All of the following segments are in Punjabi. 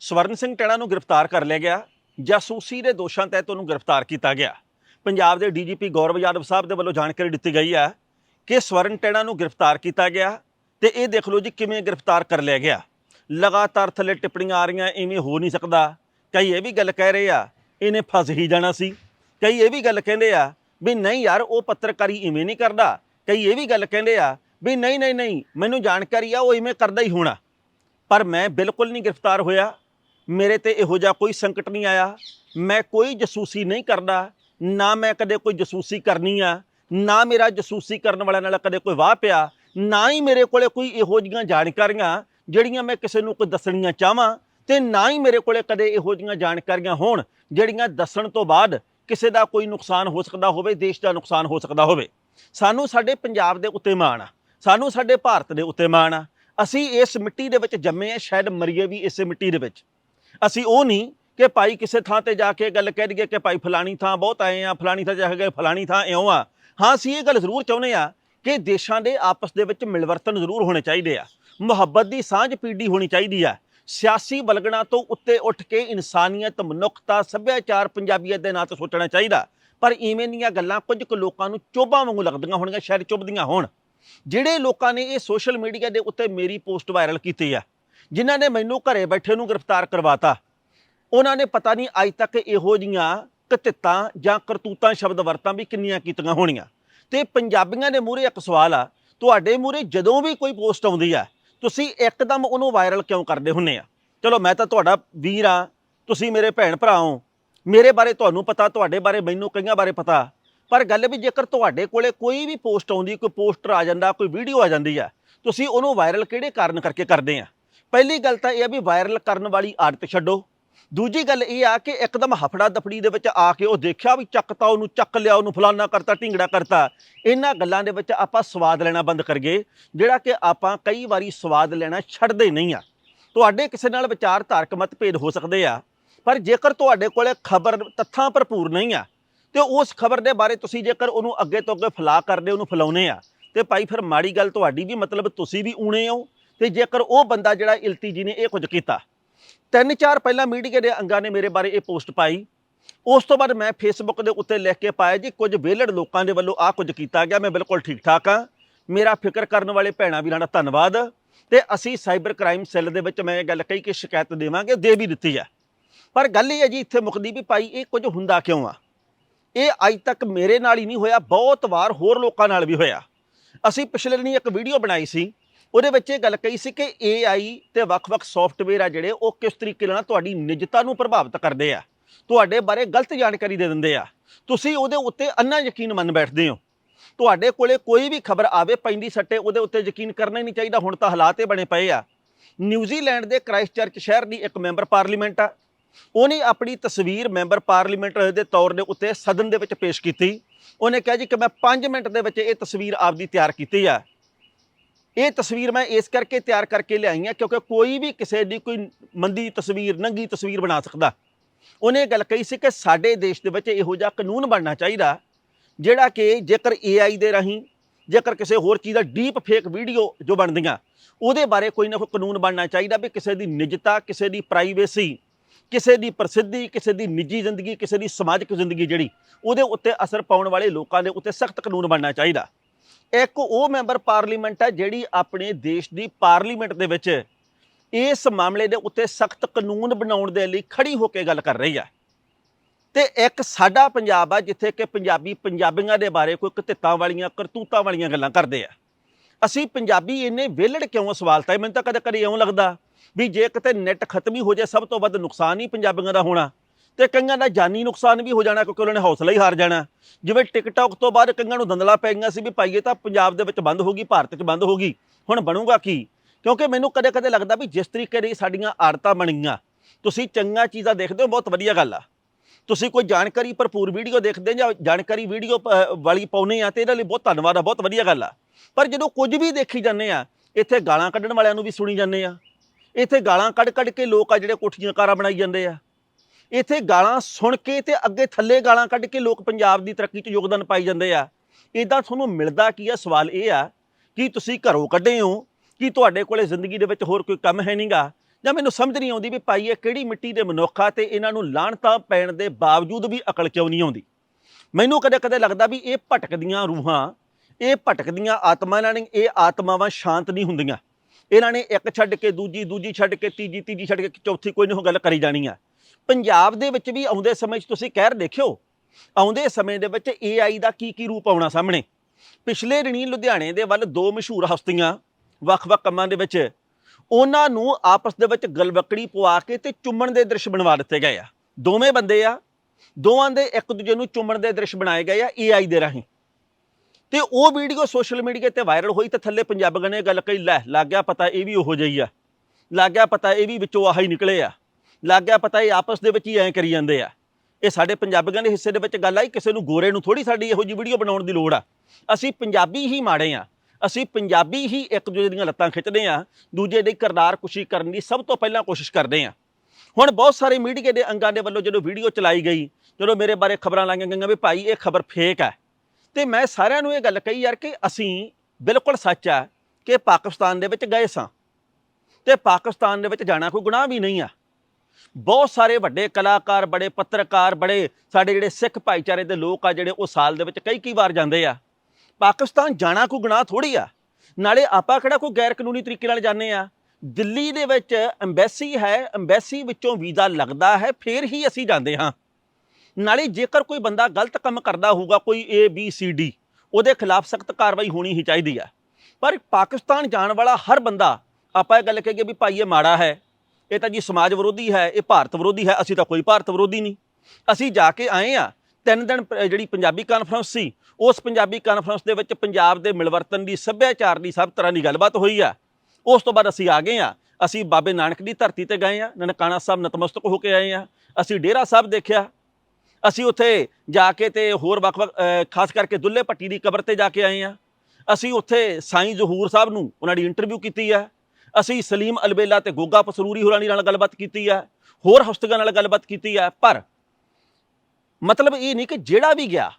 ਸਵਰਨ ਸਿੰਘ ਟੈਣਾ ਨੂੰ ਗ੍ਰਿਫਤਾਰ ਕਰ ਲਿਆ ਗਿਆ, ਜਾਸੂਸੀ ਦੇ ਦੋਸ਼ਾਂ ਤਹਿਤ ਉਹਨੂੰ ਗ੍ਰਿਫਤਾਰ ਕੀਤਾ ਗਿਆ। ਪੰਜਾਬ ਦੇ ਡੀਜੀਪੀ ਗੌਰਵ ਯਾਦਵ ਸਾਹਿਬ ਦੇ ਵੱਲੋਂ ਜਾਣਕਾਰੀ ਦਿੱਤੀ ਗਈ ਹੈ ਕਿ ਸਵਰਨ ਟੈਣਾ ਨੂੰ ਗ੍ਰਿਫਤਾਰ ਕੀਤਾ ਗਿਆ ਤੇ ਇਹ ਦੇਖ ਲਓ ਜੀ ਕਿਵੇਂ ਗ੍ਰਿਫਤਾਰ ਕਰ ਲਿਆ ਗਿਆ। ਲਗਾਤਾਰ ਥੱਲੇ ਟਿੱਪਣੀਆਂ ਆ ਰਹੀਆਂ, ਇਵੇਂ ਹੋ ਨਹੀਂ ਸਕਦਾ। ਕਈ ਇਹ ਵੀ ਗੱਲ ਕਹਿ ਰਹੇ ਆ, ਇਹਨੇ ਫਸ ਹੀ ਜਾਣਾ ਸੀ। ਕਈ ਇਹ ਵੀ ਗੱਲ ਕਹਿੰਦੇ ਆ ਵੀ ਨਹੀਂ ਯਾਰ, ਉਹ ਪੱਤਰਕਾਰੀ ਇਵੇਂ ਨਹੀਂ ਕਰਦਾ। ਕਈ ਇਹ ਵੀ ਗੱਲ ਕਹਿੰਦੇ ਆ ਵੀ ਨਹੀਂ ਨਹੀਂ ਨਹੀਂ, ਮੈਨੂੰ ਜਾਣਕਾਰੀ ਆ, ਉਹ ਇਵੇਂ ਕਰਦਾ ਹੀ ਹੋਣਾ। ਪਰ ਮੈਂ ਬਿਲਕੁਲ ਨਹੀਂ ਗ੍ਰਿਫਤਾਰ ਹੋਇਆ। ਮੇਰੇ ਤੇ ਇਹੋ ਜਿਹਾ ਕੋਈ ਸੰਕਟ ਨਹੀਂ ਆਇਆ। ਮੈਂ ਕੋਈ ਜਸੂਸੀ ਨਹੀਂ ਕਰਦਾ। ਨਾ ਮੈਂ ਕਦੇ ਕੋਈ ਜਸੂਸੀ ਕਰਨੀ ਆ। ਨਾ ਮੇਰਾ ਜਸੂਸੀ ਕਰਨ ਵਾਲਿਆਂ ਨਾਲ ਕਦੇ ਕੋਈ ਵਾਹ ਪਿਆ। ਨਾ ਹੀ ਮੇਰੇ ਕੋਲੇ ਕੋਈ ਇਹੋ ਜਿਹੀਆਂ ਜਾਣਕਾਰੀਆਂ ਜਿਹੜੀਆਂ ਮੈਂ ਕਿਸੇ ਨੂੰ ਕੋਈ ਦੱਸਣੀਆਂ ਚਾਹਾਂ ਤੇ ਨਾ ਹੀ ਮੇਰੇ ਕੋਲੇ ਕਦੇ ਇਹੋ ਜਿਹੀਆਂ ਜਾਣਕਾਰੀਆਂ ਹੋਣ ਜਿਹੜੀਆਂ ਦੱਸਣ ਤੋਂ ਬਾਅਦ ਕਿਸੇ ਦਾ ਕੋਈ ਨੁਕਸਾਨ ਹੋ ਸਕਦਾ ਹੋਵੇ, ਦੇਸ਼ ਦਾ ਨੁਕਸਾਨ ਹੋ ਸਕਦਾ ਹੋਵੇ। ਸਾਨੂੰ ਸਾਡੇ ਪੰਜਾਬ ਦੇ ਉੱਤੇ ਮਾਣ ਆ। ਸਾਨੂੰ ਸਾਡੇ ਭਾਰਤ ਦੇ ਉੱਤੇ ਮਾਣ ਆ। ਅਸੀਂ ਇਸ ਮਿੱਟੀ ਦੇ ਵਿੱਚ ਜੰਮੇ ਆ, ਸ਼ਾਇਦ ਮਰੀਏ ਵੀ ਇਸੇ ਮਿੱਟੀ ਦੇ ਵਿੱਚ। ਅਸੀਂ ਉਹ ਨਹੀਂ ਕਿ ਭਾਈ ਕਿਸੇ ਥਾਂ ਤੇ ਜਾ ਕੇ ਗੱਲ ਕਹਿ ਦਈਏ ਕਿ ਭਾਈ ਫਲਾਣੀ ਥਾਂ ਬਹੁਤ ਆਏ ਆ, ਫਲਾਣੀ ਥਾਂ ਜਾ ਕੇ ਫਲਾਣੀ ਥਾਂ ਇਉਂ ਆ। ਹਾਂ, ਅਸੀਂ ਇਹ ਗੱਲ ਜ਼ਰੂਰ ਚਾਹੁੰਦੇ ਆ ਕਿ ਦੇਸ਼ਾਂ ਦੇ ਆਪਸ ਦੇ ਵਿੱਚ ਮਿਲਵਰਤਨ ਜ਼ਰੂਰ ਹੋਣੇ ਚਾਹੀਦੇ ਆ। ਮੁਹੱਬਤ ਦੀ ਸਾਂਝ ਪੀੜੀ ਹੋਣੀ ਚਾਹੀਦੀ ਆ। ਸਿਆਸੀ ਬਲਗਣਾ ਤੋਂ ਉੱਤੇ ਉੱਠ ਕੇ ਇਨਸਾਨੀਅਤ, ਮਨੁੱਖਤਾ, ਸੱਭਿਆਚਾਰ ਪੰਜਾਬੀਅਤ ਦੇ ਨਾਂ ਤੇ ਸੋਚਣਾ ਚਾਹੀਦਾ। ਪਰ ਇਵੇਂ ਦੀਆਂ ਗੱਲਾਂ ਕੁਝ ਕੁ ਲੋਕਾਂ ਨੂੰ ਚੋਬਾਂ ਵਾਂਗੂ ਲੱਗਦੀਆਂ ਹੋਣਗੀਆਂ, ਸ਼ਾਇਦ ਚੁੱਭਦੀਆਂ ਹੋਣ। ਜਿਹੜੇ ਲੋਕਾਂ ਨੇ ਇਹ ਸੋਸ਼ਲ ਮੀਡੀਆ ਦੇ ਉੱਤੇ ਮੇਰੀ ਪੋਸਟ ਵਾਇਰਲ ਕੀਤੀ ਆ ਜਿਨ੍ਹਾਂ ਨੇ ਮੈਨੂੰ ਘਰੇ ਬੈਠੇ ਨੂੰ ਗ੍ਰਿਫਤਾਰ ਕਰਵਾਤਾ। ਉਹਨਾਂ ਨੇ ਪਤਾ ਨਹੀਂ ਅੱਜ ਤੱਕ ਇਹੋ ਜੀਆਂ ਕਤਿੱਤਾਂ ਜਾਂ ਕਰਤੂਤਾਂ, ਸ਼ਬਦ ਵਰਤਾਂ ਵੀ ਕਿੰਨੀਆਂ ਕੀਤੀਆਂ ਹੋਣੀਆਂ। ਤੇ ਪੰਜਾਬੀਆਂ ਦੇ ਮੂਹਰੇ ਇੱਕ ਸਵਾਲ ਆ, ਤੁਹਾਡੇ ਮੂਹਰੇ ਜਦੋਂ ਵੀ ਕੋਈ ਪੋਸਟ ਆਉਂਦੀ ਆ, ਤੁਸੀਂ ਇੱਕਦਮ ਉਹਨੂੰ ਵਾਇਰਲ ਕਿਉਂ ਕਰਦੇ ਹੁੰਨੇ ਆ? ਚਲੋ ਮੈਂ ਤਾਂ ਤੁਹਾਡਾ ਵੀਰ ਆ, ਤੁਸੀਂ ਮੇਰੇ ਭੈਣ ਭਰਾ ਹੋ, ਮੇਰੇ ਬਾਰੇ ਤੁਹਾਨੂੰ ਪਤਾ, ਤੁਹਾਡੇ ਬਾਰੇ ਮੈਨੂੰ ਕਈਆਂ ਬਾਰੇ ਪਤਾ। ਪਰ ਗੱਲ ਵੀ ਜੇਕਰ ਤੁਹਾਡੇ ਕੋਲੇ ਕੋਈ ਵੀ ਪੋਸਟ ਆਉਂਦੀ, ਕੋਈ ਪੋਸਟਰ ਆ ਜਾਂਦਾ, ਕੋਈ ਵੀਡੀਓ ਆ ਜਾਂਦੀ ਆ, ਤੁਸੀਂ ਉਹਨੂੰ ਵਾਇਰਲ ਕਿਹੜੇ ਕਾਰਨ ਕਰਕੇ ਕਰਦੇ ਆ? ਪਹਿਲੀ ਗੱਲ ਤਾਂ ਇਹ ਆ ਵੀ ਵਾਇਰਲ ਕਰਨ ਵਾਲੀ ਆਦਤ ਛੱਡੋ। ਦੂਜੀ ਗੱਲ ਇਹ ਆ ਕਿ ਇੱਕਦਮ ਹਫੜਾ ਦਫੜੀ ਦੇ ਵਿੱਚ ਆ ਕੇ ਉਹ ਦੇਖਿਆ ਵੀ ਚੱਕਤਾ, ਉਹਨੂੰ ਚੱਕ ਲਿਆ, ਉਹਨੂੰ ਫਲਾਨਾ ਕਰਤਾ, ਢਿੰਗੜਾ ਕਰਤਾ। ਇਹਨਾਂ ਗੱਲਾਂ ਦੇ ਵਿੱਚ ਆਪਾਂ ਸਵਾਦ ਲੈਣਾ ਬੰਦ ਕਰੀਏ, ਜਿਹੜਾ ਕਿ ਆਪਾਂ ਕਈ ਵਾਰੀ ਸਵਾਦ ਲੈਣਾ ਛੱਡਦੇ ਨਹੀਂ ਆ। ਤੁਹਾਡੇ ਕਿਸੇ ਨਾਲ ਵਿਚਾਰਧਾਰਕ ਮਤਭੇਦ ਹੋ ਸਕਦੇ ਆ, ਪਰ ਜੇਕਰ ਤੁਹਾਡੇ ਕੋਲੇ ਖਬਰ ਤੱਥਾਂ ਭਰਪੂਰ ਨਹੀਂ ਆ, ਤੇ ਉਸ ਖਬਰ ਦੇ ਬਾਰੇ ਤੁਸੀਂ ਜੇਕਰ ਉਹਨੂੰ ਅੱਗੇ ਤੋਂ ਅੱਗੇ ਫਲਾ ਕਰਦੇ, ਉਹਨੂੰ ਫਲਾਉਨੇ ਆ, ਤੇ ਭਾਈ ਫਿਰ ਮਾੜੀ ਗੱਲ ਤੁਹਾਡੀ ਵੀ ਮਤਲਬ ਤੁਸੀਂ ਵੀ ਊਣੇ ਹੋ। ਤੇ ਜੇਕਰ ਉਹ ਬੰਦਾ ਜਿਹੜਾ ਇਲਤੀ ਜੀ ਨੇ ਇਹ ਕੁਝ ਕੀਤਾ, ਤਿੰਨ ਚਾਰ ਪਹਿਲਾਂ ਮੀਡੀਆ ਦੇ ਅੰਗਾਂ ਨੇ ਮੇਰੇ ਬਾਰੇ ਇਹ ਪੋਸਟ ਪਾਈ। ਉਸ ਤੋਂ ਬਾਅਦ ਮੈਂ ਫੇਸਬੁੱਕ ਦੇ ਉੱਤੇ ਲਿਖ ਕੇ ਪਾਇਆ ਜੀ, ਕੁਝ ਵਿਹਲੜ ਲੋਕਾਂ ਦੇ ਵੱਲੋਂ ਆਹ ਕੁਝ ਕੀਤਾ ਗਿਆ, ਮੈਂ ਬਿਲਕੁਲ ਠੀਕ ਠਾਕ ਆ ਮੇਰਾ ਫਿਕਰ ਕਰਨ ਵਾਲੇ ਭੈਣਾਂ ਵੀਰਾਂ ਦਾ ਧੰਨਵਾਦ। ਤੇ ਅਸੀਂ ਸਾਈਬਰ ਕ੍ਰਾਈਮ ਸੈੱਲ ਦੇ ਵਿੱਚ ਮੈਂ ਇਹ ਗੱਲ ਕਹੀ ਕਿ ਸ਼ਿਕਾਇਤ ਦੇਵਾਂਗੇ, ਦੇ ਵੀ ਦਿੱਤੀ ਆ ਪਰ ਗੱਲ ਇਹ ਹੈ ਜੀ, ਇੱਥੇ ਮੁਕਦੀ ਵੀ ਭਾਈ ਇਹ ਕੁਝ ਹੁੰਦਾ ਕਿਉਂ ਆ? ਇਹ ਅੱਜ ਤੱਕ ਮੇਰੇ ਨਾਲ ਹੀ ਨਹੀਂ ਹੋਇਆ, ਬਹੁਤ ਵਾਰ ਹੋਰ ਲੋਕਾਂ ਨਾਲ ਵੀ ਹੋਇਆ। ਅਸੀਂ ਪਿਛਲੇ ਦਿਨੀ ਇੱਕ ਵੀਡੀਓ ਬਣਾਈ ਸੀ ਉਹਦੇ ਵਿੱਚ ਇਹ ਗੱਲ ਕਹੀ ਸੀ ਕਿ AI ਤੇ ਵੱਖ-ਵੱਖ ਸੌਫਟਵੇਅਰ ਆ ਜਿਹੜੇ, ਉਹ ਕਿਸ ਤਰੀਕੇ ਨਾਲ ਤੁਹਾਡੀ ਨਿੱਜਤਾ ਨੂੰ ਪ੍ਰਭਾਵਿਤ ਕਰਦੇ ਆ, ਤੁਹਾਡੇ ਬਾਰੇ ਗਲਤ ਜਾਣਕਾਰੀ ਦੇ ਦਿੰਦੇ ਆ। ਤੁਸੀਂ ਉਹਦੇ ਉੱਤੇ ਅੰਨਾ ਯਕੀਨ ਮੰਨ ਬੈਠਦੇ ਹੋ। ਤੁਹਾਡੇ ਕੋਲੇ ਕੋਈ ਵੀ ਖਬਰ ਆਵੇ, ਪੈਂਦੀ ਸੱਟੇ, ਉਹਦੇ ਉੱਤੇ ਯਕੀਨ ਕਰਨਾ ਹੀ ਨਹੀਂ ਚਾਹੀਦਾ, ਹੁਣ ਤਾਂ ਹਾਲਾਤ ਇਹ ਬਣੇ ਪਏ ਆ। ਨਿਊਜ਼ੀਲੈਂਡ ਦੇ ਕ੍ਰਾਈਸਟਚਰਚ ਸ਼ਹਿਰ ਦੀ ਇੱਕ ਮੈਂਬਰ ਪਾਰਲੀਮੈਂਟ ਆ। ਉਹਨੇ ਆਪਣੀ ਤਸਵੀਰ ਮੈਂਬਰ ਪਾਰਲੀਮੈਂਟ ਦੇ ਤੌਰ ਦੇ ਉੱਤੇ ਸਦਨ ਦੇ ਵਿੱਚ ਪੇਸ਼ ਕੀਤੀ। ਉਹਨੇ ਕਿਹਾ ਜੀ ਕਿ ਮੈਂ 5 ਮਿੰਟ ਦੇ ਵਿੱਚ ਇਹ ਤਸਵੀਰ ਆਪਦੀ ਤਿਆਰ ਕੀਤੀ ਆ। ਇਹ ਤਸਵੀਰ ਮੈਂ ਇਸ ਕਰਕੇ ਤਿਆਰ ਕਰਕੇ ਲਿਆਈ ਆ ਕਿਉਂਕਿ ਕੋਈ ਵੀ ਕਿਸੇ ਦੀ ਕੋਈ ਮੰਦੀ ਤਸਵੀਰ, ਨੰਗੀ ਤਸਵੀਰ ਬਣਾ ਸਕਦਾ। ਉਹਨੇ ਗੱਲ ਕਹੀ ਸੀ ਕਿ ਸਾਡੇ ਦੇਸ਼ ਦੇ ਵਿੱਚ ਇਹੋ ਜਿਹਾ ਕਾਨੂੰਨ ਬਣਨਾ ਚਾਹੀਦਾ ਜਿਹੜਾ ਕਿ ਜੇਕਰ AI ਦੇ ਰਾਹੀਂ, ਜੇਕਰ ਕਿਸੇ ਹੋਰ ਚੀਜ਼ ਦਾ ਡੀਪ ਫੇਕ ਵੀਡੀਓ ਜੋ ਬਣਦੀਆਂ, ਉਹਦੇ ਬਾਰੇ ਕੋਈ ਨਾ ਕੋਈ ਕਾਨੂੰਨ ਬਣਨਾ ਚਾਹੀਦਾ ਵੀ ਕਿਸੇ ਦੀ ਨਿੱਜਤਾ, ਕਿਸੇ ਦੀ ਪ੍ਰਾਈਵੇਸੀ ਕਿਸੇ ਦੀ ਪ੍ਰਸਿੱਧੀ, ਕਿਸੇ ਦੀ ਨਿੱਜੀ ਜ਼ਿੰਦਗੀ, ਕਿਸੇ ਦੀ ਸਮਾਜਿਕ ਜ਼ਿੰਦਗੀ ਜਿਹੜੀ, ਉਹਦੇ ਉੱਤੇ ਅਸਰ ਪਾਉਣ ਵਾਲੇ ਲੋਕਾਂ ਦੇ ਉੱਤੇ ਸਖਤ ਕਾਨੂੰਨ ਬਣਨਾ ਚਾਹੀਦਾ। ਇੱਕ ਉਹ ਮੈਂਬਰ ਪਾਰਲੀਮੈਂਟ ਹੈ ਜਿਹੜੀ ਆਪਣੇ ਦੇਸ਼ ਦੀ ਪਾਰਲੀਮੈਂਟ ਦੇ ਵਿੱਚ ਇਸ ਮਾਮਲੇ ਦੇ ਉੱਤੇ ਸਖਤ ਕਾਨੂੰਨ ਬਣਾਉਣ ਦੇ ਲਈ ਖੜੀ ਹੋ ਕੇ ਗੱਲ ਕਰ ਰਹੀ ਹੈ। ਤੇ ਇੱਕ ਸਾਡਾ ਪੰਜਾਬ ਆ ਜਿੱਥੇ ਕਿ ਪੰਜਾਬੀ ਪੰਜਾਬੀਆਂ ਦੇ ਬਾਰੇ ਕੋਈ ਕਤਿੱਤਾਂ ਵਾਲੀਆਂ, ਕਰਤੂਤਾਂ ਵਾਲੀਆਂ ਗੱਲਾਂ ਕਰਦੇ ਆ। ਅਸੀਂ ਪੰਜਾਬੀ ਇੰਨੇ ਵਿਹਲੜ ਕਿਉਂ ਸਵਾਲ ਤਾਂ ਇਹ ਮੈਨੂੰ ਤਾਂ ਕਦੇ ਕਦੇ ਇਉਂ ਲੱਗਦਾ ਵੀ ਜੇ ਕਿਤੇ ਨੈਟ ਖਤਮ ਹੀ ਹੋ ਜਾਏ, ਸਭ ਤੋਂ ਵੱਧ ਨੁਕਸਾਨ ਹੀ ਪੰਜਾਬੀਆਂ ਦਾ ਹੋਣਾ। ਤੇ ਕਈਆਂ ਦਾ ਜਾਨੀ ਨੁਕਸਾਨ ਵੀ ਹੋ ਜਾਣਾ ਕਿਉਂਕਿ ਉਹਨਾਂ ਨੇ ਹੌਸਲਾ ਹੀ ਹਾਰ ਜਾਣਾ। ਜਿਵੇਂ ਟਿਕਟੌਕ ਤੋਂ ਬਾਅਦ ਕਈਆਂ ਨੂੰ ਦੰਦਲਾ ਪੈ ਗਈਆਂ ਸੀ ਵੀ ਭਾਈ ਇਹ ਤਾਂ ਪੰਜਾਬ ਦੇ ਵਿੱਚ ਬੰਦ ਹੋ ਗਈ, ਭਾਰਤ 'ਚ ਬੰਦ ਹੋ ਗਈ। ਹੁਣ ਬਣੂਗਾ ਕੀ? ਕਿਉਂਕਿ ਮੈਨੂੰ ਕਦੇ-ਕਦੇ ਲੱਗਦਾ ਵੀ ਜਿਸ ਤਰੀਕੇ ਦੀ ਸਾਡੀਆਂ ਆਦਤਾਂ ਬਣੀਆਂ, ਤੁਸੀਂ ਚੰਗਾ ਚੀਜ਼ਾਂ ਦੇਖਦੇ ਹੋ, ਬਹੁਤ ਵਧੀਆ ਗੱਲ ਆ। ਤੁਸੀਂ ਕੋਈ ਜਾਣਕਾਰੀ ਭਰਪੂਰ ਵੀਡੀਓ ਦੇਖਦੇ ਜਾਂ ਜਾਣਕਾਰੀ ਵੀਡੀਓ ਵਾਲੀ ਪਾਉਨੇ ਆ ਤੇ ਇਹਦੇ ਲਈ ਬਹੁਤ ਧੰਨਵਾਦ ਆ, ਬਹੁਤ ਵਧੀਆ ਗੱਲ ਆ। ਪਰ ਜਦੋਂ ਕੁਝ ਵੀ ਦੇਖੀ ਜਾਂਦੇ ਆ, ਇੱਥੇ ਗਾਲਾਂ ਕੱਢਣ ਵਾਲਿਆਂ ਨੂੰ ਵੀ ਸੁਣੀ ਜਾਂਦੇ ਆ। ਇੱਥੇ ਗਾਲਾਂ ਕੱਢ ਕੱਢ ਕੇ ਲੋਕ ਆ ਜਿਹੜੇ ਕੋਠੀਆਂ ਕਾਰਾਂ ਬਣਾਈ ਜਾਂਦੇ ਆ। ਇੱਥੇ ਗਾਲਾਂ ਸੁਣ ਕੇ ਤੇ ਅੱਗੇ ਥੱਲੇ ਗਾਲਾਂ ਕੱਢ ਕੇ ਲੋਕ ਪੰਜਾਬ ਦੀ ਤਰੱਕੀ 'ਚ ਯੋਗਦਾਨ ਪਾਈ ਜਾਂਦੇ ਆ। ਇਦਾਂ ਤੁਹਾਨੂੰ ਮਿਲਦਾ ਕੀ ਆ? ਸਵਾਲ ਇਹ ਆ ਕਿ ਤੁਸੀਂ ਘਰੋਂ ਕੱਢੇ ਹੋ, ਕਿ ਤੁਹਾਡੇ ਕੋਲੇ ਜ਼ਿੰਦਗੀ ਦੇ ਵਿੱਚ ਹੋਰ ਕੋਈ ਕੰਮ ਹੈ ਨਹੀਂਗਾ? ਜਾਂ ਮੈਨੂੰ ਸਮਝ ਨਹੀਂ ਆਉਂਦੀ ਵੀ ਭਾਈ ਇਹ ਕਿਹੜੀ ਮਿੱਟੀ ਦੇ ਮਨੁੱਖ ਆ ਤੇ ਇਹਨਾਂ ਨੂੰ ਲਾਹਣਤਾਂ ਪੈਣ ਦੇ ਬਾਵਜੂਦ ਵੀ ਅਕਲ ਕਿਉਂ ਨਹੀਂ ਆਉਂਦੀ? ਮੈਨੂੰ ਕਦੇ-ਕਦੇ ਲੱਗਦਾ ਵੀ ਇਹ ਭਟਕਦੀਆਂ ਰੂਹਾਂ, ਇਹ ਭਟਕਦੀਆਂ ਆਤਮਾ, ਇਹਨਾਂ ਨੇ ਇਹ ਆਤਮਾਵਾਂ ਸ਼ਾਂਤ ਨਹੀਂ ਹੁੰਦੀਆਂ। ਇਹਨਾਂ ਨੇ ਇੱਕ ਛੱਡ ਕੇ ਦੂਜੀ ਦੂਜੀ ਛੱਡ ਕੇ ਤੀਜੀ ਤੀਜੀ ਛੱਡ ਕੇ ਚੌਥੀ ਕੋਈ ਨਹੀਂ ਗੱਲ ਕਰੀ ਜਾਣੀ ਆ। ਪੰਜਾਬ ਦੇ ਵਿੱਚ ਵੀ ਆਉਂਦੇ ਸਮੇਂ 'ਚ ਤੁਸੀਂ ਕਹਿਰ ਦੇਖਿਓ, ਆਉਂਦੇ ਸਮੇਂ ਦੇ ਵਿੱਚ AI ਦਾ ਕੀ ਕੀ ਰੂਪ ਆਉਣਾ ਸਾਹਮਣੇ। ਪਿਛਲੇ ਦਿਨੀ ਲੁਧਿਆਣੇ ਦੇ ਵੱਲ ਦੋ ਮਸ਼ਹੂਰ ਹਸਤੀਆਂ ਵੱਖ-ਵੱਖ ਕੰਮਾਂ ਦੇ ਵਿੱਚ, ਉਹਨਾਂ ਨੂੰ ਆਪਸ ਦੇ ਵਿੱਚ ਗਲਵਕੜੀ ਪਵਾ ਕੇ ਤੇ ਚੁੰਮਣ ਦੇ ਦ੍ਰਿਸ਼ ਬਣਵਾ ਦਿੱਤੇ ਗਏ ਆ। ਦੋਵੇਂ ਬੰਦੇ ਆ, ਦੋਵਾਂ ਦੇ ਇੱਕ ਦੂਜੇ ਨੂੰ ਚੁੰਮਣ ਦੇ ਦ੍ਰਿਸ਼ ਬਣਾਏ ਗਏ ਆ AI ਦੇ ਰਾਹੀਂ। ਤੇ ਉਹ ਵੀਡੀਓ ਸੋਸ਼ਲ ਮੀਡੀਆ ਤੇ ਵਾਇਰਲ ਹੋਈ ਤੇ ਥੱਲੇ ਪੰਜਾਬੀਆਂ ਨੇ ਗੱਲ ਕਹੀ, ਲੈ, ਲੱਗ ਗਿਆ ਪਤਾ ਇਹ ਵੀ ਉਹੋ ਜਿਹੀ ਆ, ਲੱਗ ਗਿਆ ਪਤਾ ਇਹ ਵੀ ਵਿੱਚੋਂ ਆਹ ਹੀ ਨਿਕਲੇ ਆ। ਲੱਗ ਗਿਆ, ਪਤਾ ਇਹ ਆਪਸ ਦੇ ਵਿੱਚ ਹੀ ਐਂ ਕਰੀ ਜਾਂਦੇ ਆ। ਇਹ ਸਾਡੇ ਪੰਜਾਬੀਆਂ ਦੇ ਹਿੱਸੇ ਦੇ ਵਿੱਚ ਗੱਲ ਆਈ ਕਿਸੇ ਨੂੰ ਗੋਰੇ ਨੂੰ ਥੋੜੀ ਸਾਡੀ ਇਹੋ ਜਿਹੀ ਵੀਡੀਓ ਬਣਾਉਣ ਦੀ ਲੋੜ ਆ। ਅਸੀਂ ਪੰਜਾਬੀ ਹੀ ਮਾੜੇ ਆ, ਅਸੀਂ ਪੰਜਾਬੀ ਹੀ ਇੱਕ ਦੂਜੇ ਦੀਆਂ ਲੱਤਾਂ ਖਿੱਚਦੇ ਆ, ਦੂਜੇ ਦੀ ਕਰਦਾਰ ਕੁਸ਼ੀ ਕਰਨ ਦੀ ਸਭ ਤੋਂ ਪਹਿਲਾਂ ਕੋਸ਼ਿਸ਼ ਕਰਦੇ ਆ। ਹੁਣ ਬਹੁਤ ਸਾਰੇ ਮੀਡੀਆ ਦੇ ਅੰਗਾਂ ਦੇ ਵੱਲੋਂ ਜਦੋਂ ਵੀਡੀਓ ਚਲਾਈ ਗਈ, ਜਦੋਂ ਮੇਰੇ ਬਾਰੇ ਖਬਰਾਂ ਲਾਈਆਂ ਗਈਆਂ ਵੀ ਭਾਈ ਇਹ ਖਬਰ ਫੇਕ ਹੈ ਤੇ ਮੈਂ ਸਾਰਿਆਂ ਨੂੰ ਇਹ ਗੱਲ ਕਹੀ ਯਾਰ ਕਿ ਅਸੀਂ ਬਿਲਕੁਲ ਸੱਚ ਆ ਕਿ ਪਾਕਿਸਤਾਨ ਦੇ ਵਿੱਚ ਗਏ ਸਾਂ। ਤੇ ਪਾਕਿਸਤਾਨ ਦੇ ਵਿੱਚ ਜਾਣਾ ਕੋਈ ਗੁਨਾਹ ਵੀ ਨਹੀਂ ਆ। ਬਹੁਤ ਸਾਰੇ ਵੱਡੇ ਕਲਾਕਾਰ, ਬੜੇ ਪੱਤਰਕਾਰ, ਬੜੇ ਸਾਡੇ ਜਿਹੜੇ ਸਿੱਖ ਭਾਈਚਾਰੇ ਦੇ ਲੋਕ ਆ ਜਿਹੜੇ ਉਹ ਸਾਲ ਦੇ ਵਿੱਚ ਕਈ ਕਈ ਵਾਰ ਜਾਂਦੇ ਆ। ਪਾਕਿਸਤਾਨ ਜਾਣਾ ਕੋਈ ਗੁਨਾਹ ਥੋੜੀ ਆ। ਨਾਲੇ ਆਪਾਂ ਕਿਹੜਾ ਕੋਈ ਗੈਰ ਕਾਨੂੰਨੀ ਤਰੀਕੇ ਨਾਲ ਜਾਂਦੇ ਆ? ਦਿੱਲੀ ਦੇ ਵਿੱਚ ਐਮਬੈਸੀ ਹੈ, ਐਮਬੈਸੀ ਵਿੱਚੋਂ ਵੀਜ਼ਾ ਲੱਗਦਾ ਹੈ, ਫਿਰ ਹੀ ਅਸੀਂ ਜਾਂਦੇ ਹਾਂ। ਨਾਲੇ ਜੇਕਰ ਕੋਈ ਬੰਦਾ ਗਲਤ ਕੰਮ ਕਰਦਾ ਹੋਊਗਾ, ਕੋਈ A, B, C, D, ਉਹਦੇ ਖਿਲਾਫ ਸਖਤ ਕਾਰਵਾਈ ਹੋਣੀ ਹੀ ਚਾਹੀਦੀ ਆ। ਪਰ ਪਾਕਿਸਤਾਨ ਜਾਣ ਵਾਲਾ ਹਰ ਬੰਦਾ ਆਪਾਂ ਇਹ ਗੱਲ ਕਹੀਏ ਵੀ ਭਾਈ ਇਹ ਮਾੜਾ ਹੈ। ਇਹ ਤਾਂ ਜੀ ਸਮਾਜ ਵਿਰੋਧੀ ਹੈ, ਇਹ ਭਾਰਤ ਵਿਰੋਧੀ ਹੈ, ਅਸੀਂ ਤਾਂ ਕੋਈ ਭਾਰਤ ਵਿਰੋਧੀ ਨਹੀਂ। ਅਸੀਂ ਜਾ ਕੇ ਆਏ ਆ ਤਿੰਨ ਦਿਨ ਪ- ਜਿਹੜੀ ਪੰਜਾਬੀ ਕਾਨਫਰੰਸ ਸੀ, ਉਸ ਪੰਜਾਬੀ ਕਾਨਫਰੰਸ ਦੇ ਵਿੱਚ ਪੰਜਾਬ ਦੇ ਮਿਲਵਰਤਨ ਦੀ, ਸੱਭਿਆਚਾਰ ਦੀ, ਸਭ ਤਰ੍ਹਾਂ ਦੀ ਗੱਲਬਾਤ ਹੋਈ ਆ। ਉਸ ਤੋਂ ਬਾਅਦ ਅਸੀਂ ਆ ਗਏ ਆ ਅਸੀਂ ਬਾਬੇ ਨਾਨਕ ਦੀ ਧਰਤੀ ਤੇ ਗਏ ਆ ਨਨਕਾਣਾ ਸਾਹਿਬ ਨਤਮਸਤਕ ਹੋ ਕੇ ਆਏ ਆ ਅਸੀਂ ਡੇਰਾ ਸਾਹਿਬ ਦੇਖਿਆ। ਅਸੀਂ ਉੱਥੇ ਜਾ ਕੇ ਤੇ ਹੋਰ ਵੱਖ-ਵੱਖ ਖਾਸ ਕਰਕੇ ਦੁੱਲੇ ਭੱਟੀ ਦੀ ਕਬਰ ਤੇ ਜਾ ਕੇ ਆਏ ਆ ਅਸੀਂ ਉੱਥੇ ਸਾਈਂ ਜ਼ਹੂਰ ਸਾਹਿਬ ਨੂੰ, ਉਹਨਾਂ ਦੀ ਇੰਟਰਵਿਊ ਕੀਤੀ ਆ। ਅਸੀਂ ਸਲੀਮ ਅਲਬੇਲਾ ਤੇ ਗੋਗਾ ਪਸਰੂਰੀ ਹੋਰਾਂ ਨਾਲ ਗੱਲਬਾਤ ਕੀਤੀ ਹੈ ਹੋਰ ਹਸਤੀਆਂ ਨਾਲ ਗੱਲਬਾਤ ਕੀਤੀ ਹੈ ਪਰ ਮਤਲਬ ਇਹ ਨਹੀਂ ਕਿ ਜਿਹੜਾ ਵੀ ਗਿਆ,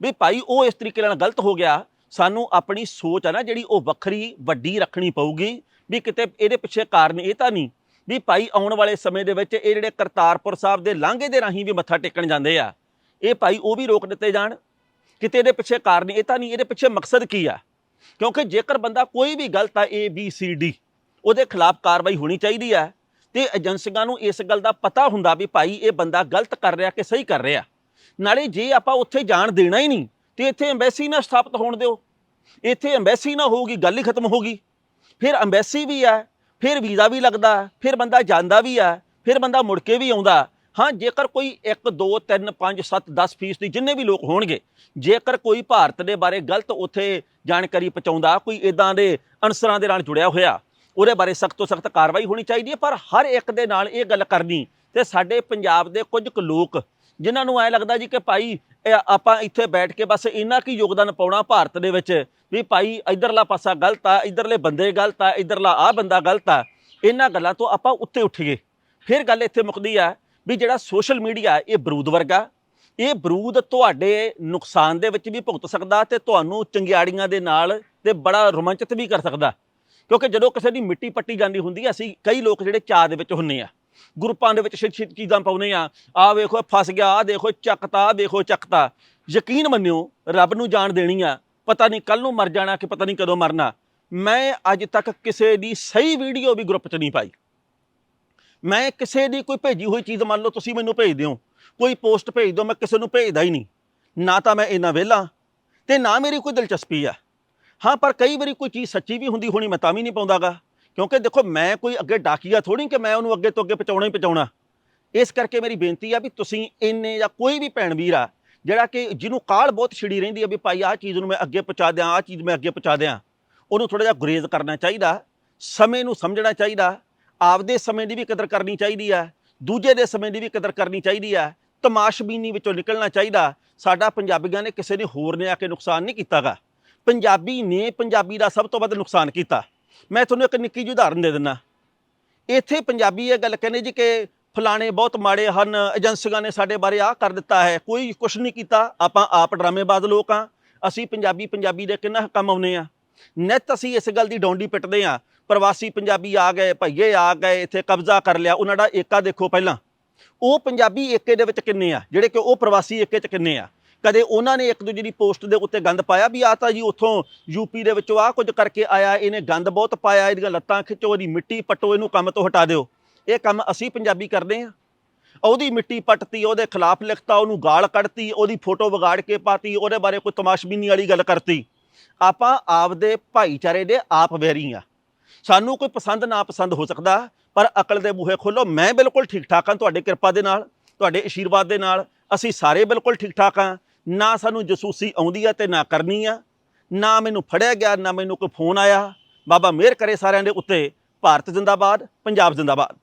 ਵੀ ਭਾਈ ਉਹ ਇਸ ਤਰੀਕੇ ਨਾਲ ਗਲਤ ਹੋ ਗਿਆ, ਸਾਨੂੰ ਆਪਣੀ ਸੋਚ ਆ ਨਾ ਜਿਹੜੀ ਉਹ ਵੱਖਰੀ, ਵੱਡੀ ਰੱਖਣੀ ਪਊਗੀ, ਵੀ ਕਿਤੇ ਇਹਦੇ ਪਿੱਛੇ ਕਾਰਨ ਇਹ ਤਾਂ ਨਹੀਂ, ਵੀ ਭਾਈ ਆਉਣ ਵਾਲੇ ਸਮੇਂ ਦੇ ਵਿੱਚ ਇਹ ਜਿਹੜੇ ਕਰਤਾਰਪੁਰ ਸਾਹਿਬ ਦੇ ਲਾਂਘੇ ਦੇ ਰਾਹੀਂ ਵੀ ਮੱਥਾ ਟੇਕਣ ਜਾਂਦੇ ਆ, ਇਹ ਭਾਈ ਉਹ ਵੀ ਰੋਕ ਦਿੱਤੇ ਜਾਣ, ਕਿਤੇ ਇਹਦੇ ਪਿੱਛੇ ਕਾਰਨ ਇਹ ਤਾਂ ਨਹੀਂ, ਇਹਦੇ ਪਿੱਛੇ ਮਕਸਦ ਕੀ ਆ? ਕਿਉਂਕਿ ਜੇਕਰ ਬੰਦਾ ਕੋਈ ਵੀ ਗਲਤ ਆ ਏ ਬੀ ਸੀ ਡੀ ਉਹਦੇ ਖਿਲਾਫ ਕਾਰਵਾਈ ਹੋਣੀ ਚਾਹੀਦੀ ਹੈ। ਤੇ ਏਜੰਸੀਆਂ ਨੂੰ ਇਸ ਗੱਲ ਦਾ ਪਤਾ ਹੁੰਦਾ ਵੀ ਭਾਈ ਇਹ ਬੰਦਾ ਗਲਤ ਕਰ ਰਿਹਾ ਕਿ ਸਹੀ ਕਰ ਰਿਹਾ। ਨਾਲੇ ਜੇ ਆਪਾਂ ਉੱਥੇ ਜਾਣ ਦੇਣਾ ਹੀ ਨਹੀਂ, ਤੇ ਇੱਥੇ ਐਮਬੈਸੀ ਨਾ ਸਥਾਪਿਤ ਹੋਣ ਦਿਓ। ਇੱਥੇ ਐਮਬੈਸੀ ਨਾ ਹੋਊਗੀ, ਗੱਲ ਹੀ ਖਤਮ ਹੋਗੀ ਫਿਰ ਐਮਬੈਸੀ ਵੀ ਹੈ, ਫਿਰ ਵੀਜ਼ਾ ਵੀ ਲੱਗਦਾ, ਫਿਰ ਬੰਦਾ ਜਾਂਦਾ ਵੀ ਹੈ, ਫਿਰ ਬੰਦਾ ਮੁੜ ਕੇ ਵੀ ਆਉਂਦਾ। ਹਾਂ, ਜੇਕਰ ਕੋਈ 1 2 3 5 7 10 ਫੀਸਦੀ ਜਿੰਨੇ ਵੀ ਲੋਕ ਹੋਣਗੇ, ਜੇਕਰ ਕੋਈ ਭਾਰਤ ਦੇ ਬਾਰੇ ਗਲਤ ਉੱਥੇ ਜਾਣਕਾਰੀ ਪਹੁੰਚਾਉਂਦਾ, ਕੋਈ ਇਦਾਂ ਦੇ ਅਨਸਰਾਂ ਦੇ ਨਾਲ ਜੁੜਿਆ ਹੋਇਆ ਉਹਦੇ ਬਾਰੇ ਸਖਤ ਤੋਂ ਸਖਤ ਕਾਰਵਾਈ ਹੋਣੀ ਚਾਹੀਦੀ ਹੈ, ਪਰ ਹਰ ਇੱਕ ਦੇ ਨਾਲ ਇਹ ਗੱਲ ਕਰਨੀ ਤੇ ਸਾਡੇ ਪੰਜਾਬ ਦੇ ਕੁਝ ਕੁ ਲੋਕ ਜਿਨ੍ਹਾਂ ਨੂੰ ਐ ਲੱਗਦਾ ਜੀ ਕਿ ਭਾਈ ਇਹ ਆਪਾਂ ਇੱਥੇ ਬੈਠ ਕੇ ਬਸ ਇੰਨਾ ਕੀ ਯੋਗਦਾਨ ਪਾਉਣਾ ਭਾਰਤ ਦੇ ਵਿੱਚ ਵੀ ਭਾਈ ਇਧਰਲਾ ਪਾਸਾ ਗਲਤ ਆ, ਇਧਰਲੇ ਬੰਦੇ ਗਲਤ ਆ, ਇਧਰਲਾ ਆ ਬੰਦਾ ਗਲਤ ਆ, ਇਹਨਾਂ ਗੱਲਾਂ ਤੋਂ ਆਪਾਂ ਉੱਤੇ ਉੱਠੀਏ। ਫਿਰ ਗੱਲ ਇੱਥੇ ਮੁੱਕਦੀ ਆ ਵੀ ਜਿਹੜਾ ਸੋਸ਼ਲ ਮੀਡੀਆ ਇਹ ਬਰੂਦ ਵਰਗਾ, ਇਹ ਬਰੂਦ ਤੁਹਾਡੇ ਨੁਕਸਾਨ ਦੇ ਵਿੱਚ ਵੀ ਭੁਗਤ ਸਕਦਾ ਤੇ ਤੁਹਾਨੂੰ ਚੰਗਿਆੜੀਆਂ ਦੇ ਨਾਲ ਤੇ ਬੜਾ ਰੋਮਾਂਚਿਤ ਵੀ ਕਰ ਸਕਦਾ। ਕਿਉਂਕਿ ਜਦੋਂ ਕਿਸੇ ਦੀ ਮਿੱਟੀ ਪੱਟੀ ਜਾਂਦੀ ਹੁੰਦੀ ਆ, ਅਸੀਂ ਕਈ ਲੋਕ ਜਿਹੜੇ ਚਾਹ ਦੇ ਵਿੱਚ ਹੁੰਨੇ ਆ, ਗਰੁੱਪਾਂ ਦੇ ਵਿੱਚ ਛਿੱਟ ਛਿੱਟ ਚੀਜ਼ਾਂ ਪਾਉਨੇ ਆ ਆ ਵੇਖੋ ਫਸ ਗਿਆ, ਆ ਦੇਖੋ ਚੱਕਤਾ ਦੇਖੋ ਚੱਕਤਾ। ਯਕੀਨ ਮੰਨਿਓ, ਰੱਬ ਨੂੰ ਜਾਣ ਦੇਣੀ ਆ, ਪਤਾ ਨਹੀਂ ਕੱਲ ਨੂੰ ਮਰ ਜਾਣਾ ਕਿ ਪਤਾ ਨਹੀਂ ਕਦੋਂ ਮਰਨਾ। ਮੈਂ ਅੱਜ ਤੱਕ ਕਿਸੇ ਦੀ ਸਹੀ ਵੀਡੀਓ ਵੀ ਗਰੁੱਪ 'ਚ ਨਹੀਂ ਪਾਈ। ਮੈਂ ਕਿਸੇ ਦੀ ਕੋਈ ਭੇਜੀ ਹੋਈ ਚੀਜ਼ ਮੰਨ ਲਓ, ਤੁਸੀਂ ਮੈਨੂੰ ਭੇਜ ਦਿਓ, ਕੋਈ ਪੋਸਟ ਭੇਜ ਦਿਓ, ਮੈਂ ਕਿਸੇ ਨੂੰ ਭੇਜਦਾ ਹੀ ਨਹੀਂ। ਨਾ ਤਾਂ ਮੈਂ ਇੰਨਾ ਵਿਹਲਾ, ਤੇ ਨਾ ਮੇਰੀ ਕੋਈ ਦਿਲਚਸਪੀ ਆ। ਹਾਂ, ਪਰ ਕਈ ਵਾਰੀ ਕੋਈ ਚੀਜ਼ ਸੱਚੀ ਵੀ ਹੁੰਦੀ ਹੋਣੀ ਮੈਂ ਤਾਂ ਵੀ ਨਹੀਂ ਪਾਉਂਦਾਗਾ। ਕਿਉਂਕਿ ਦੇਖੋ, ਮੈਂ ਕੋਈ ਅੱਗੇ ਡਾਕੀਆ ਥੋੜੀ ਕਿ ਮੈਂ ਉਹਨੂੰ ਅੱਗੇ ਤੋਂ ਅੱਗੇ ਪਹੁੰਚਾਉਣਾ ਹੀ ਪਹੁੰਚਾਉਣਾ। ਇਸ ਕਰਕੇ ਮੇਰੀ ਬੇਨਤੀ ਆ ਵੀ ਤੁਸੀਂ ਇੰਨੇ ਜਾਂ ਕੋਈ ਵੀ ਭੈਣ ਵੀਰ ਆ, ਜਿਹੜਾ ਕਿ ਜਿਹਨੂੰ ਕਾਲ ਬਹੁਤ ਛਿੜੀ ਰਹਿੰਦੀ ਆ ਵੀ ਭਾਈ ਆਹ ਚੀਜ਼ ਨੂੰ ਮੈਂ ਅੱਗੇ ਪਹੁੰਚਾ ਦਿਆਂ, ਆਹ ਚੀਜ਼ ਮੈਂ ਅੱਗੇ ਪਹੁੰਚਾ ਦਿਆਂ, ਉਹਨੂੰ ਥੋੜਾ ਜਿਹਾ ਗੁਰੇਜ਼ ਕਰਨਾ ਚਾਹੀਦਾ, ਸਮੇਂ ਨੂੰ ਸਮਝਣਾ ਚਾਹੀਦਾ, ਆਪਦੇ ਸਮੇਂ ਦੀ ਵੀ ਕਦਰ ਕਰਨੀ ਚਾਹੀਦੀ ਆ, ਦੂਜੇ ਦੇ ਸਮੇਂ ਦੀ ਵੀ ਕਦਰ ਕਰਨੀ ਚਾਹੀਦੀ ਆ, ਤਮਾਸ਼ਬੀਨੀ ਵਿੱਚੋਂ ਨਿਕਲਣਾ ਚਾਹੀਦਾ, ਸਾਡਾ ਪੰਜਾਬੀਆਂ ਨੇ ਕਿਸੇ ਨੇ ਹੋਰ ਨੇ ਆ ਕੇ ਨੁਕਸਾਨ ਨਹੀਂ ਕੀਤਾਗਾ। ਪੰਜਾਬੀ ਨੇ ਪੰਜਾਬੀ ਦਾ ਸਭ ਤੋਂ ਵੱਧ ਨੁਕਸਾਨ ਕੀਤਾ। ਮੈਂ ਤੁਹਾਨੂੰ ਇੱਕ ਨਿੱਕੀ ਜਿਹੀ ਉਦਾਹਰਨ ਦੇ ਦਿੰਦਾ। ਇੱਥੇ ਪੰਜਾਬੀ ਇਹ ਗੱਲ ਕਹਿੰਦੇ ਜੀ ਕਿ ਫਲਾਣੇ ਬਹੁਤ ਮਾੜੇ ਹਨ, ਏਜੰਸੀਆਂ ਨੇ ਸਾਡੇ ਬਾਰੇ ਆਹ ਕਰ ਦਿੱਤਾ ਹੈ, ਕੋਈ ਕੁਝ ਨਹੀਂ ਕੀਤਾ, ਆਪਾਂ ਆਪ ਡਰਾਮੇਬਾਜ਼ ਲੋਕ ਆ ਅਸੀਂ ਪੰਜਾਬੀ ਪੰਜਾਬੀ ਦੇ ਕਿੰਨਾ ਕੰਮ ਆਉਨੇ ਆ ਨਿੱਤ ਅਸੀਂ ਇਸ ਗੱਲ ਦੀ ਡੌਂਡੀ ਪਿੱਟਦੇ ਆ ਪ੍ਰਵਾਸੀ ਪੰਜਾਬੀ ਆ ਗਏ, ਭਈਏ ਆ ਗਏ, ਇੱਥੇ ਕਬਜ਼ਾ ਕਰ ਲਿਆ, ਉਹਨਾਂ ਦਾ ਏਕਾ ਦੇਖੋ ਪਹਿਲਾਂ। ਉਹ ਪੰਜਾਬੀ ਏਕੇ ਦੇ ਵਿੱਚ ਕਿੰਨੇ ਆ? ਜਿਹੜੇ ਕਿ ਉਹ ਪ੍ਰਵਾਸੀ ਏਕੇ 'ਚ ਕਿੰਨੇ ਆ? ਕਦੇ ਉਹਨਾਂ ਨੇ ਇੱਕ ਦੂਜੇ ਦੀ ਪੋਸਟ ਦੇ ਉੱਤੇ ਗੰਦ ਪਾਇਆ ਵੀ ਆ ਤਾਂ ਜੀ ਉੱਥੋਂ ਯੂਪੀ ਦੇ ਵਿੱਚੋਂ ਆ ਕੁਝ ਕਰਕੇ ਆਇਆ, ਇਹਨੇ ਗੰਦ ਬਹੁਤ ਪਾਇਆ, ਇਹਦੀਆਂ ਲੱਤਾਂ ਖਿੱਚੋ ਇਹਦੀ ਮਿੱਟੀ ਪੱਟੋ, ਇਹਨੂੰ ਕੰਮ ਤੋਂ ਹਟਾ ਦਿਓ। ਇਹ ਕੰਮ ਅਸੀਂ ਪੰਜਾਬੀ ਕਰਦੇ ਆ ਉਹਦੀ ਮਿੱਟੀ ਪੱਟਤੀ, ਉਹਦੇ ਖਿਲਾਫ ਲਿਖਤਾ, ਉਹਨੂੰ ਗਾਲ ਕੱਢਤੀ, ਉਹਦੀ ਫੋਟੋ ਵਿਗਾੜ ਕੇ ਪਾਤੀ, ਉਹਦੇ ਬਾਰੇ ਕੋਈ ਤਮਾਸ਼ਬੀਨੀ ਵਾਲੀ ਗੱਲ ਕਰਤੀ। ਆਪਾਂ ਆਪਦੇ ਭਾਈਚਾਰੇ ਦੇ ਆਪ ਵੈਰੀ ਆ ਸਾਨੂੰ ਕੋਈ ਪਸੰਦ ਨਾ ਪਸੰਦ ਹੋ ਸਕਦਾ, ਪਰ ਅਕਲ ਦੇ ਬੂਹੇ ਖੋਲੋ, ਮੈਂ ਬਿਲਕੁਲ ਠੀਕ ਠਾਕ ਹਾਂ ਤੁਹਾਡੇ ਕਿਰਪਾ ਦੇ ਨਾਲ, ਤੁਹਾਡੇ ਅਸ਼ੀਰਵਾਦ ਦੇ ਨਾਲ, ਅਸੀਂ ਸਾਰੇ ਬਿਲਕੁਲ ਠੀਕ ਠਾਕ ਹਾਂ। ਨਾ ਸਾਨੂੰ ਜਸੂਸੀ ਆਉਂਦੀ ਆ ਤੇ ਨਾ ਕਰਨੀ ਆ, ਨਾ ਮੈਨੂੰ ਫੜਿਆ ਗਿਆ, ਨਾ ਮੈਨੂੰ ਕੋਈ ਫੋਨ ਆਇਆ। ਬਾਬਾ ਮਿਹਰ ਕਰੇ ਸਾਰਿਆਂ ਦੇ ਉੱਤੇ, ਭਾਰਤ ਜਿੰਦਾਬਾਦ, ਪੰਜਾਬ ਜਿੰਦਾਬਾਦ।